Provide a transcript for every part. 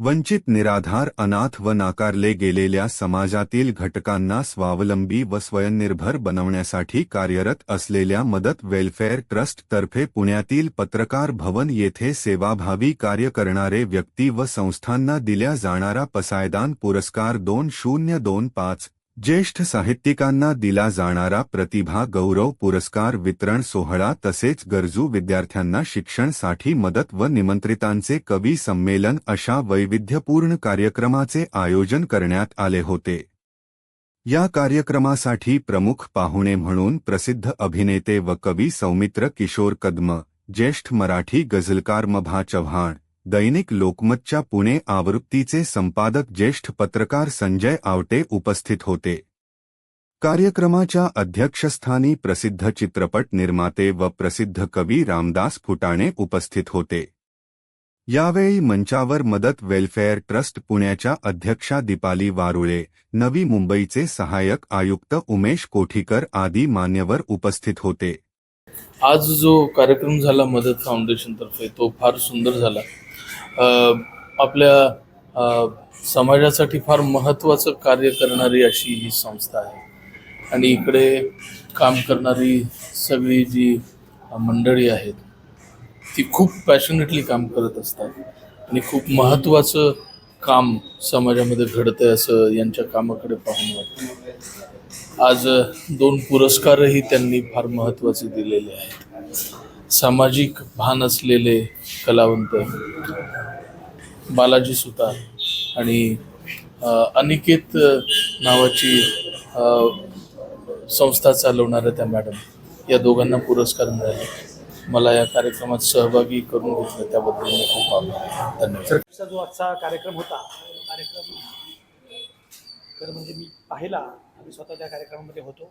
वंचित निराधार अनाथ व नाकारले गेलेल्या समाजातील घटकांना स्वावलंबी व स्वयंनिर्भर बनवण्यासाठी कार्यरत असलेल्या मदत वेलफेअर ट्रस्टतर्फे पुण्यातील पत्रकार भवन येथे सेवाभावी कार्य करणारे व्यक्ती व संस्थांना दिल्या जाणारा पसायदान पुरस्कार दोन शून्य दोन पाच ज्येष्ठ साहित्यिकांना दिला जाणारा प्रतिभा गौरव पुरस्कार वितरण सोहळा तसेच गरजू विद्यार्थ्यांना शिक्षणसाठी मदत व निमंत्रितांचे कवी संमेलन अशा वैविध्यपूर्ण कार्यक्रमाचे आयोजन करण्यात आले होते. या कार्यक्रमासाठी प्रमुख पाहुणे म्हणून प्रसिद्ध अभिनेते व कवी सौमित्र किशोर कदम ज्येष्ठ मराठी गझलकार मभा चव्हाण दैनिक लोकमतच्या पुणे आवृत्तीचे संपादक ज्येष्ठ पत्रकार संजय आवटे उपस्थित होते. कार्यक्रमाच्या अध्यक्षस्थानी प्रसिद्ध चित्रपट निर्माते व प्रसिद्ध कवी रामदास फुटाणे उपस्थित होते. यावेळी मंचावर मदत वेलफेअर ट्रस्ट पुण्याच्या अध्यक्षा दीपाली वारुळे नवी मुंबईचे सहाय्यक आयुक्त उमेश कोठीकर आदी मान्यवर उपस्थित होते. आज जो कार्यक्रम झाला मदत फाउंडेशनतर्फे तो फार सुंदर झाला. आपल्या समाजासाठी फार महत्त्वाचं कार्य करणारी अशी ही संस्था आहे. आणि इकडे काम करणारी सगळी जी मंडळी आहेत ती खूप पॅशनेटली काम करत असतात. आणि खूप महत्त्वाचं काम समाजामध्ये घडतंय असं यांच्या कामाकडे पाहून वाटतं. आज दोन पुरस्कारही त्यांनी फार महत्त्वाचे दिलेले आहेत. सामाजिक भान असलेले कलावंत बालाजी सुतार आणि अनिकेत नावाची संस्था चालवणाऱ्या त्या मॅडम या दोघांना पुरस्कार मिळाले. मला या कार्यक्रमात सहभागी करून घेतलं त्याबद्दल मी खूप आभार धन्यवाद. जो आजचा कार्यक्रम होता कार्यक्रम तर म्हणजे मी पाहिला आम्ही स्वतः त्या कार्यक्रमामध्ये होतो.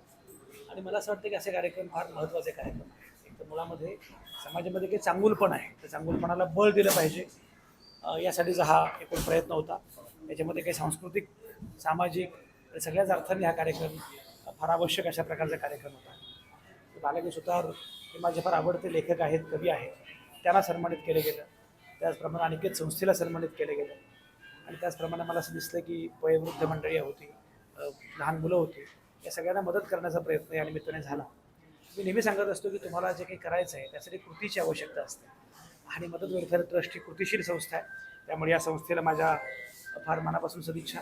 आणि मला असं वाटतं की असे कार्यक्रम फार महत्त्वाचे कार्यक्रम आहेत. एक तर मुळामध्ये समाजामध्ये काही चांगुलपण आहे. त्या चांगुलपणाला बळ दिलं पाहिजे. यासाठीचा हा एकूण प्रयत्न होता. याच्यामध्ये काही सांस्कृतिक सामाजिक सगळ्याच अर्थाने हा कार्यक्रम फार आवश्यक अशा प्रकारचा कार्यक्रम होता. बालाजी सुतार हे माझे फार आवडते लेखक आहेत कवी आहेत. त्यांना सन्मानित केलं गेलं. त्याचप्रमाणे अनिकेत संस्थेला सन्मानित केलं गेलं. आणि त्याचप्रमाणे मला असं दिसलं की वयोवृद्ध मंडळी होती लहान मुलं होती. या सगळ्यांना मदत करण्याचा प्रयत्न या निमित्ताने झाला. मी नेहमी सांगत असतो की तुम्हाला जे काही करायचं आहे त्यासाठी कृतीची आवश्यकता असते. आणि मदत वेलफेअर ट्रस्ट ही कृतीशील संस्था आहे. त्यामुळे या संस्थेला माझ्या फार मनापासून सदिच्छा.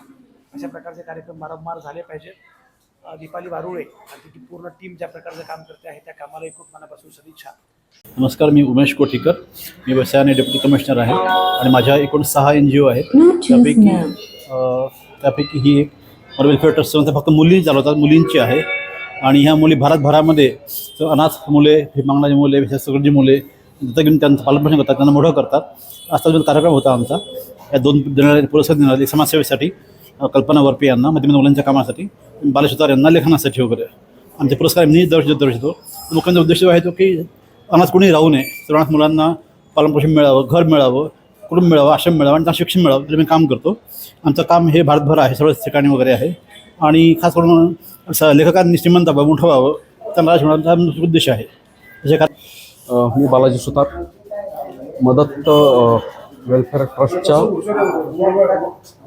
अशा प्रकारचे कार्यक्रम वारंवार झाले पाहिजेत. दीपाली वारुळे आणि तिची पूर्ण टीम ज्या प्रकारचं काम करते आहे त्या कामालाही खूप मनापासून सदिच्छा. नमस्कार मी उमेश कोठीकर. मी व्यवसायाने डेप्युटी कमिशनर आहे आणि माझ्या एकूण सहा एन जी ओ आहेत. त्यापैकी त्यापैकी ही एक मला वेलफेअर ट्रस्ट संस्था फक्त मुली चालवतात मुलींची आहे. आणि ह्या मुली भारतभरामध्ये अनाथ मुले हे मागणारी मुले सगळी जी मुले दत्तक घेऊन त्यांचं पालनपोषण करतात त्यांना मोठं करतात. असा जो कार्यक्रम होता आमचा या दोन देणारे पुरस्कार देणारे समाजसेवेसाठी. कल्पना वरपे यांना मध्यम मुलांच्या कामासाठी बालसुतार यांना लेखनासाठी वगैरे. आमचे पुरस्कार मी दर्श दर्शतो लोकांचा उद्देश आहे तो की अनाथ कोणी राहू नये सर्वांनाच मुलांना पालनपोषण मिळावं घर मिळावं कुटुंब मिळावं आश्रम मिळावं आणि त्यांना शिक्षण मिळावं तर मी काम करतो. आमचं काम हे भारतभर आहे सर्वच ठिकाणी वगैरे आहे. आणि खास करून लेखकांनी श्रीमंत मोठं व्हावं त्यांना राज उद्देश आहे. त्याच्या मी बालाजी सुतार. मदत वेलफेअर ट्रस्टच्या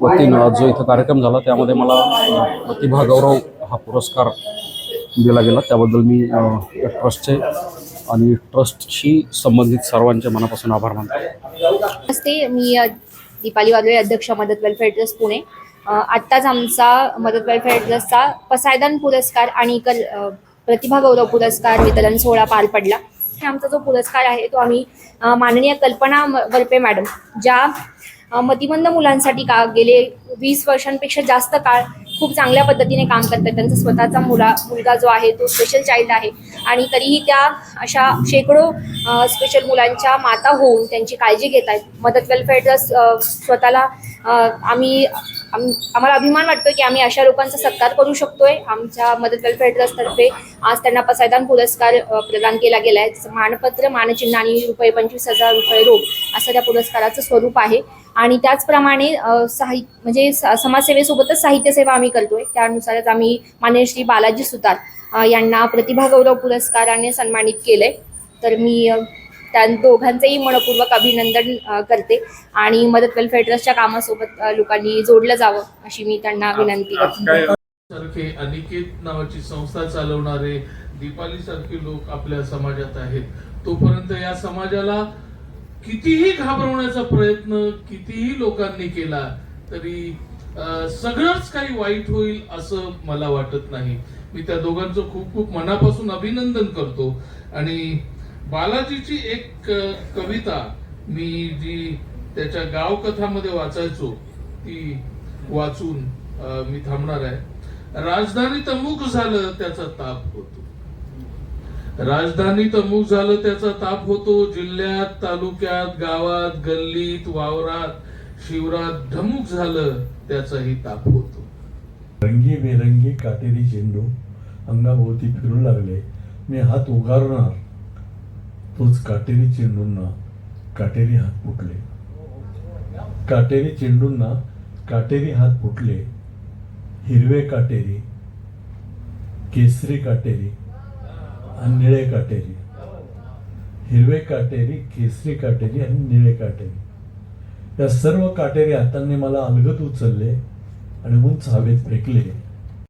वतीनं आज जो इथं कार्यक्रम झाला त्यामध्ये मला प्रतिभा गौरव हा पुरस्कार दिला गेला. त्याबद्दल मी या ट्रस्टचे आणि ट्रस्टशी संबंधित सर्वांचे मनापासून आभार मानतो. नमस्ते मी दीपाली वादळे अध्यक्ष मदत वेलफेअर ट्रस्ट पुणे. आत्ताच आमचा मदत वेलफेअर ट्रस्टचा पसायदान पुरस्कार आणि इतर प्रतिभा गौरव पुरस्कार वितरण सोहळा पार पडला. हे आमचा जो पुरस्कार आहे तो आम्ही माननीय कल्पना म- वरपे मॅडम ज्या मतिमंद मुलांसाठी का गेले वीस वर्षांपेक्षा जास्त काळ खूप चांगल्या पद्धतीने काम करतात. त्यांचा स्वतःचा मुला मुलगा जो आहे तो स्पेशल चाइल्ड आहे. आणि तरीही त्या अशा शेकडो स्पेशल मुलांच्या माता होऊन त्यांची काळजी घेत आहेत. मदत वेलफेअर स्वतःला आम्ही आम- आम्हाला अभिमान वाटतो की आम्ही अशा लोकांचा सत्कार करू शकतोय. आमच्या मदत वेलफेअर ट्रस्टतर्फे आज त्यांना पसायदान पुरस्कार प्रदान केला गेला आहे मानपत्र मानचिन्ह आणि रुपये पंचवीस हजार रुपये रोख असं त्या पुरस्काराचं स्वरूप आहे. आणि त्याचप्रमाणे साहित्य म्हणजे स- समाजसेवेसोबतच साहित्य सेवा आम्ही करतोय. त्यानुसारच आम्ही मान्य श्री बालाजी सुतार यांना प्रतिभा गौरव पुरस्काराने सन्मानित केलंय. तर मी त्या दोघांचेही मनपूर्वक अभिनंदन करते. आणि मदत वेलफेअर ट्रस्टच्या कामासोबत लोकांनी जोडलं जावं अशी मी त्यांना विनंती करते. सारखे अनिकेत नावाची संस्था चालवणारे दीपाली सारखे लोक आपल्या समाजात आहेत. तोपर्यंत या समाजाला कितीही घाबरवण्याचा प्रयत्न कितीही लोकांनी केला तरी सगळंच काही वाईट होईल असं मला वाटत नाही. मी त्या दोघांचं खूप खूप मनापासून अभिनंदन करतो. आणि बालाजीची एक कविता मी जी त्याच्या गाव कथामध्ये वाचायचो ती वाचून मी थांबणार आहे. राजधानी तमुक झालं त्याचा ताप होतो. राजधानी तमुक झालं त्याचा ताप होतो. जिल्ह्यात तालुक्यात गावात गल्लीत वावरात शिवरात धमुक झालं त्याचाही ताप होतो. रंगी बेरंगी काटेरी चेंडू अंगाभोवती फिरू लागले. मी हात उगारणार. तोच काटेरी चेंडूंना काटेरी हात फुटले. काटेरी चेंडूंना काटेरी हात फुटले. हिरवे काटेरी केसरी काटेरी आणि निळे काटेरी. हिरवे काटेरी केसरी काटेरी आणि निळे काटेरी. या सर्व काटेरी हातांनी मला अलगत उचलले आणि उंच हवेत फेकले.